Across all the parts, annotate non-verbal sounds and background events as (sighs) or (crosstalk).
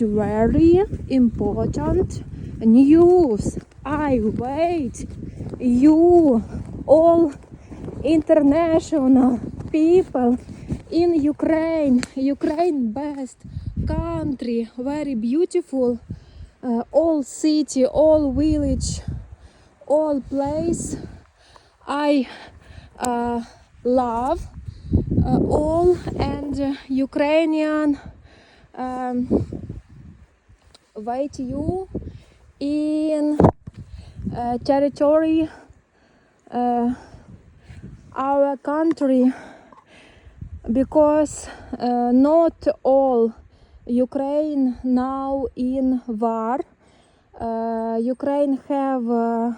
Very important news. I wait you all international people in Ukraine. Ukraine best country, very beautiful. Uh, all city, all village, all place. I uh, love uh, all and Ukrainian um, wait you in uh, territory uh, our country because uh, not all Ukraine now in war. Uh, Ukraine have uh,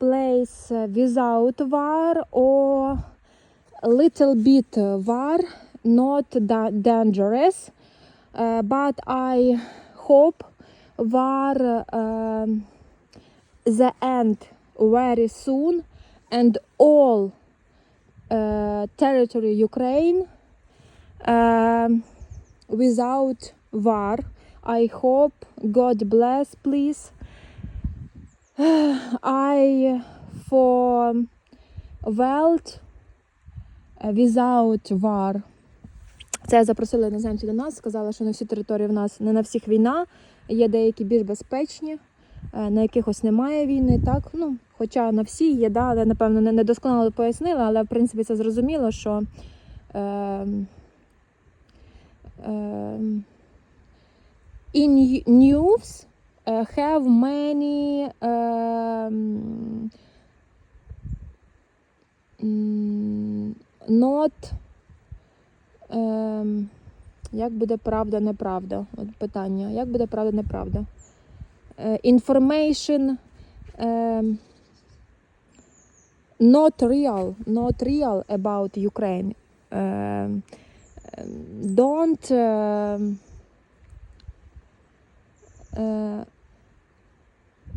place without war or a little bit war, not da- dangerous. Uh, but I hope war um, the end very soon and all uh, territory Ukraine um, without war. I hope God bless, please. (sighs) I for world without war. Це запросили іноземців до нас, сказали, що на всі території в нас не на всіх війна, є деякі більш безпечні, е, на якихось немає війни. Так, ну, хоча на всі є, да, але, напевно, не недосконало пояснили, але в принципі це зрозуміло, що е, е, in news uh, have many um, not ем, як буде правда, неправда? От питання. Як буде правда, неправда? Е, information ем, not real, not real about Ukraine. Ем, ем, don't ем, е,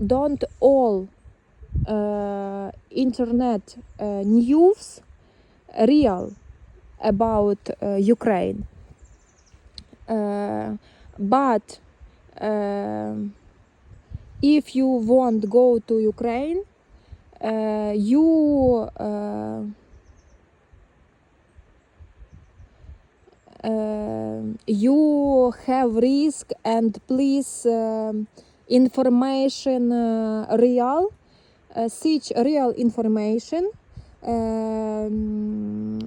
don't all uh, internet uh, news real about uh, Ukraine. Uh, but um if you want go to Ukraine, uh, you uh, you have risk and please information uh, real uh, search real information um,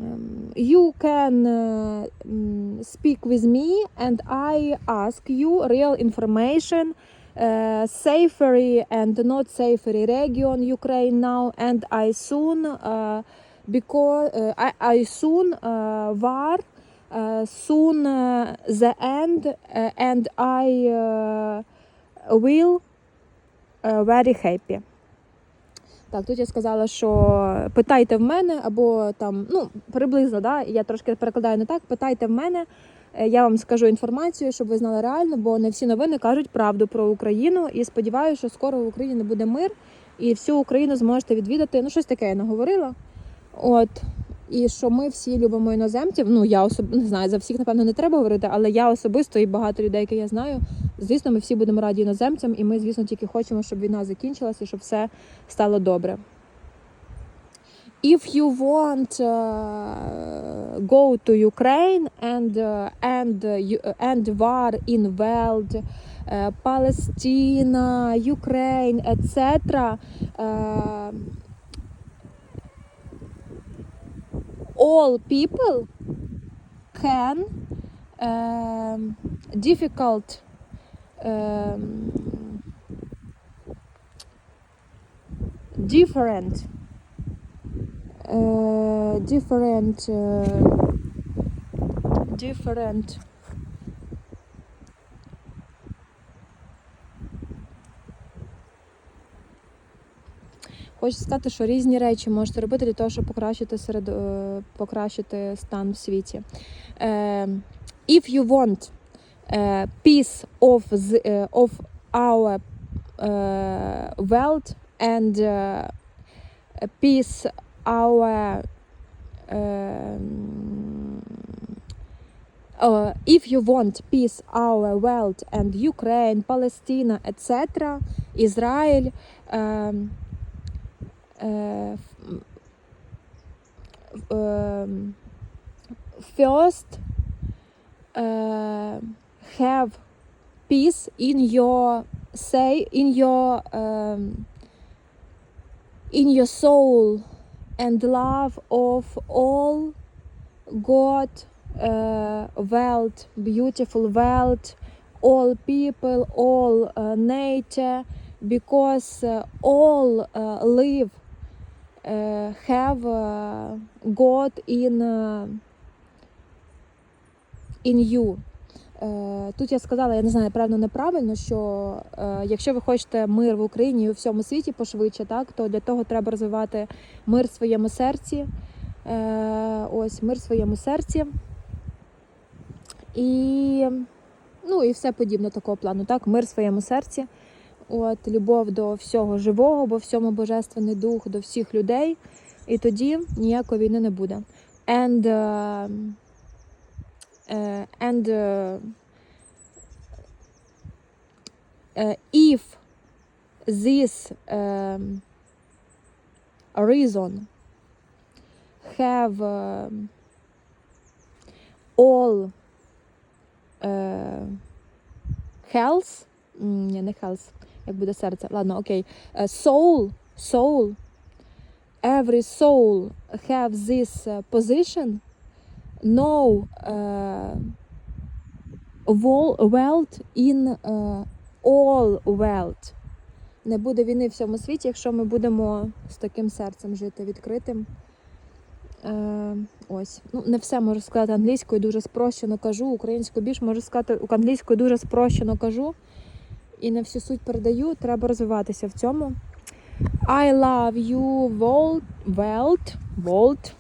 you can uh, mm, speak with me and i ask you real information uh, safer and not safer region ukraine now and i soon uh, because uh, I, I soon uh, war uh, soon uh, the end uh, and I uh, will uh, very happy. Так, тут я сказала, що питайте в мене, або там, ну, приблизно, да, я трошки перекладаю не так, питайте в мене, е, я вам скажу інформацію, щоб ви знали реально, бо не всі новини кажуть правду про Україну. І сподіваюся, що скоро в Україні буде мир, і всю Україну зможете відвідати. Ну, щось таке я наговорила. От. І що ми всі любимо іноземців. Ну, я особисто не знаю, за всіх, напевно, не треба говорити, але я особисто і багато людей, які я знаю, звісно, ми всі будемо раді іноземцям, і ми, звісно, тільки хочемо, щоб війна закінчилася щоб все стало добре. If you want uh, go to Ukraine and uh, and uh, and war in world, uh, Palestine, Ukraine, etc. Uh, all people can um, difficult um, different uh, different uh, different Хочу сказати, що різні речі можете робити для того, щоб покращити серед е, покращити стан в світі. Е, if you want е, peace of the, е, of our е, world and е, peace our um, uh, if you want peace our world and Ukraine, Palestine, etc., Israel, um, uh, um, first have peace in your say in your um, in your soul and love of all God uh, world beautiful world all people all uh, nature because uh, all live have uh, God in uh, in you. Е, Тут я сказала, я не знаю, правильно неправильно, що е, якщо ви хочете мир в Україні і у всьому світі пошвидше, так, то для того треба розвивати мир в своєму серці. Е, ось мир в своєму серці. І, ну, і все подібне такого плану. Так, мир в своєму серці. От, любов до всього живого, бо всьому божественний дух, до всіх людей. І тоді ніякої війни не буде. And, uh, and uh, uh, if this um, reason have um, all uh, health, м, не health, як буде серце, ладно, окей, Uh, soul, soul, every soul have this uh, position, no uh, wol- world in uh, all world. Не буде війни в всьому світі, якщо ми будемо з таким серцем жити відкритим. Е, ось. Ну, не все можу сказати англійською, дуже спрощено кажу, українською більш можу сказати англійською дуже спрощено кажу. І не всю суть передаю, треба розвиватися в цьому. I love you world, world, world.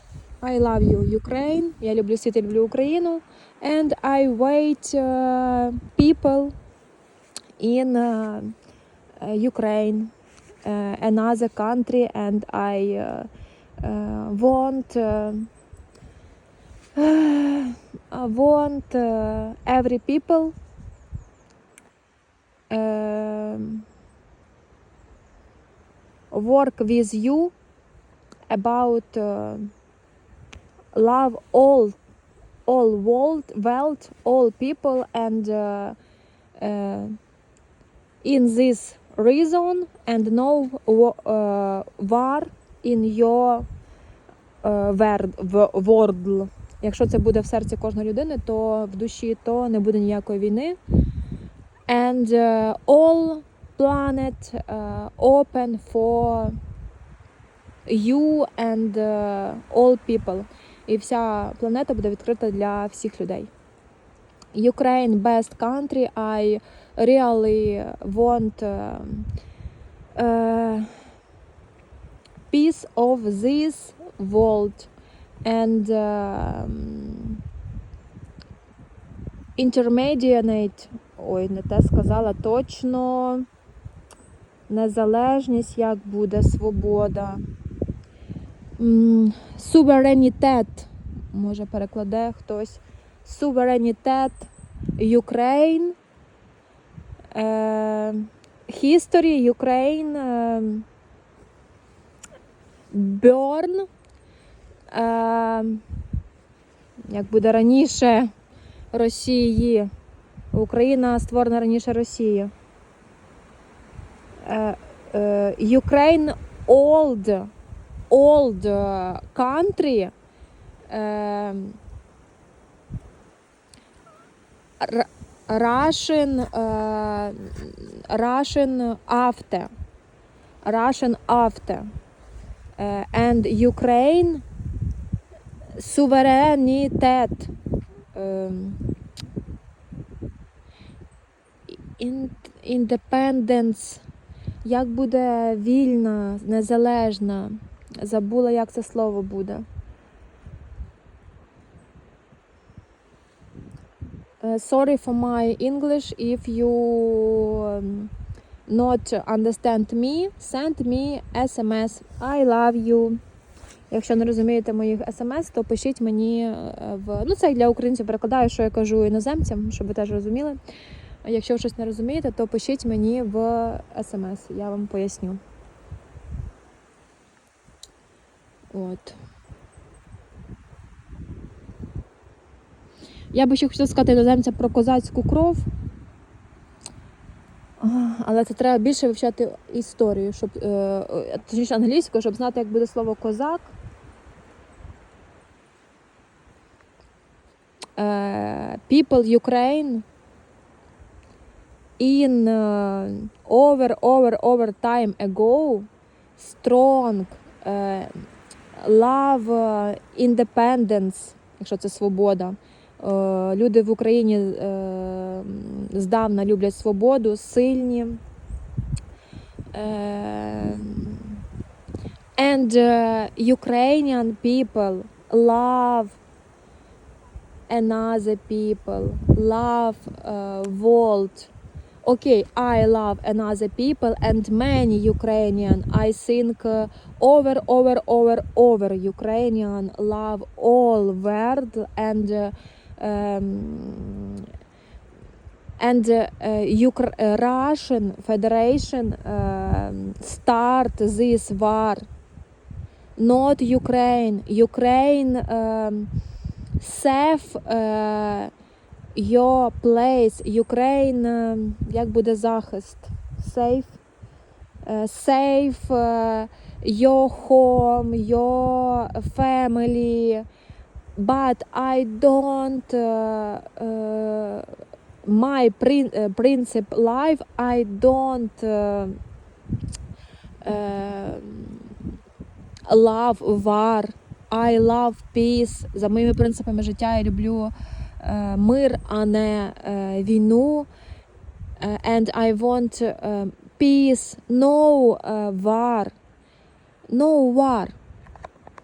I love you Ukraine. Я люблю світ, люблю Україну. And I wait uh, people in uh, uh, Ukraine, uh, another country, and I uh, uh, want uh, want uh, every people um, work with you about uh, love all all world world all people and uh, uh, in this reason and no wa- uh, war in your uh, world. Якщо це буде в серці кожної людини, то в душі то не буде ніякої війни. And uh, all planet uh, open for you and uh, all people. І вся планета буде відкрита для всіх людей. Ukraine best country. I really want uh, uh, piece of this world and um, intermediate, ой, не те сказала точно. Незалежність, як буде свобода. Суверенітет, може перекладе хтось. Суверенітет Ukraine. Е, History Ukraine. е, Burn. Е, Як буде раніше Росії. Україна створена раніше Росії. Е, е, Ukraine old old е, country. Е, Russian, е, Russian after. Russian after. Е, and Ukraine суверенітет. Ем, Independence. Як буде вільна, незалежна. Забула, як це слово буде. Uh, sorry for my English. If you um, not understand me, send me SMS. I love you. Якщо не розумієте моїх смс, то пишіть мені е, в ну це для українців перекладаю, що я кажу іноземцям, щоб ви теж розуміли. Якщо щось не розумієте, то пишіть мені в смс, я вам поясню. От. Я би ще хотіла сказати іноземцям про козацьку кров. Але це треба більше вивчати історію, щоб е, е, точніше англійською, щоб знати, як буде слово козак. Е, People Ukraine in е, over over over time ago strong е, love е, independence, якщо це свобода. Е, Люди в Україні е, здавна люблять свободу, сильні. Е, And uh, Ukrainian people love another people, love uh, world. Okay, I love another people and many Ukrainian. I think uh, over, over, over, over Ukrainian love all world and uh, um, and uh, uh, uh, Russian Federation um, start this war. Not Ukraine. Ukraine um, uh, your place. Ukraine, um, як буде захист? Safe. Uh, uh, your home, your family. But I don't uh, uh, my prin- uh, principle life I don't uh, uh, love war I love peace за моїми принципами життя я люблю е, мир, а не е, війну Е, and I want е, peace no е, war no war